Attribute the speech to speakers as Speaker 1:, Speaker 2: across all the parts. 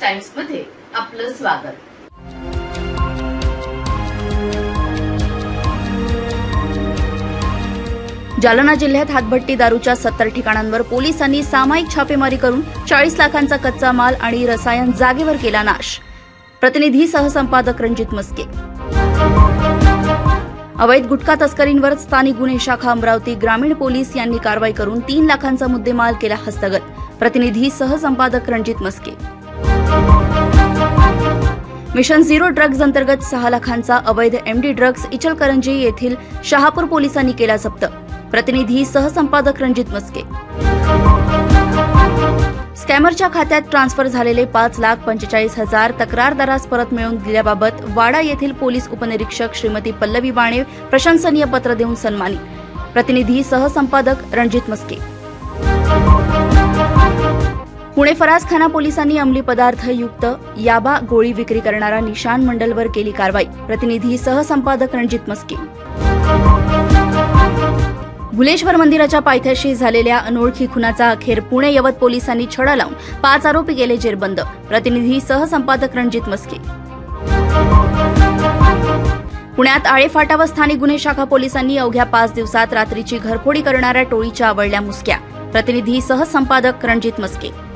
Speaker 1: टाइम्समध्ये आपलं स्वागत.
Speaker 2: जालना जिल्ह्यात हातभट्टी दारूच्या सत्तर ठिकाणांवर पोलिसांनी सामायिक छापेमारी करून चाळीस लाखांचा कच्चा माल आणि रसायन जागेवर केला नाश. प्रतिनिधी सहसंपादक रणजित मस्के. अवैध गुटखा तस्करींवर स्थानिक गुन्हे शाखा अमरावती ग्रामीण पोलीस यांनी कारवाई करून तीन लाखांचा मुद्देमाल केला हस्तगत. प्रतिनिधी सहसंपादक Ranjit Maske. Mission zero drugs अंतर्गत सहा लाखांचा अवैध एमडी ड्रग्ज इचलकरंजी येथील शहापूर पोलिसांनी केला जप्त. प्रतिनिधी सहसंपादक रणजित मस्के. स्कॅमरच्या खात्यात ट्रान्सफर झालेले पाच लाख पंचेचाळीस हजार तक्रारदारास परत मिळवून दिल्याबाबत वाडा येथील पोलीस उपनिरीक्षक श्रीमती पल्लवी बाणे प्रशंसनीय पत्र देऊन सन्मानित. प्रतिनिधी सहसंपादक रणजित मस्के. पुणे फरासखाना पोलिसांनी अंमली पदार्थ युक्त याबा गोळी विक्री करणारा निशान मंडलवर केली कारवाई. प्रतिनिधी सहसंपादक रणजित मस्के. भुलेश्वर मंदिराच्या पायथ्याशी झालेल्या अनोळखी खुनाचा अखेर पुणे यवत पोलिसांनी छडा लावून पाच आरोपी केले जेरबंद. प्रतिनिधी सहसंपादक रणजित मस्के. पुण्यात आळेफाटा व स्थानिक गुन्हे शाखा पोलिसांनी अवघ्या पाच दिवसात रात्रीची घरफोडी करणाऱ्या टोळीच्या आवडल्या मुसक्या. प्रतिनिधी सहसंपादक रणजित मस्के.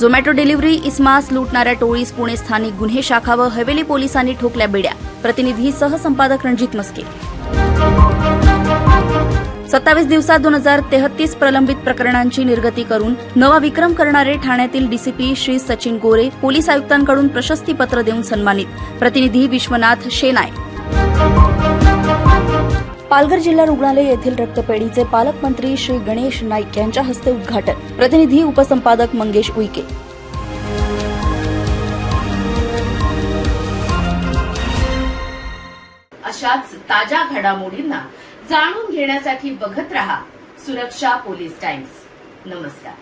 Speaker 2: झोमॅटो डिलिव्हरी इस्मास लुटणाऱ्या टोळीस पुणे स्थानिक गुन्हे शाखा व हवेली पोलिसांनी ठोकल्या बेड्या. प्रतिनिधी सहसंपादक रणजित मस्के. सत्तावीस दिवसात दोन हजार तेहतीस प्रलंबित प्रकरणांची निर्गती करून नवा विक्रम करणारे ठाण्यातील डीसीपी श्री सचिन गोरे पोलीस आयुक्तांकडून प्रशस्तीपत्र देऊन सन्मानित. प्रतिनिधी विश्वनाथ शेनाय. पालघर जिल्हा रुग्णालय येथील रक्तपेढीचे पालकमंत्री श्री गणेश नाईक यांच्या हस्ते उद्घाटन. प्रतिनिधी उपसंपादक मंगेश उईके.
Speaker 1: अशाच ताज्या घडामोडींना जाणून घेण्यासाठी बघत रहा सुरक्षा पोलीस टाइम्स. नमस्कार.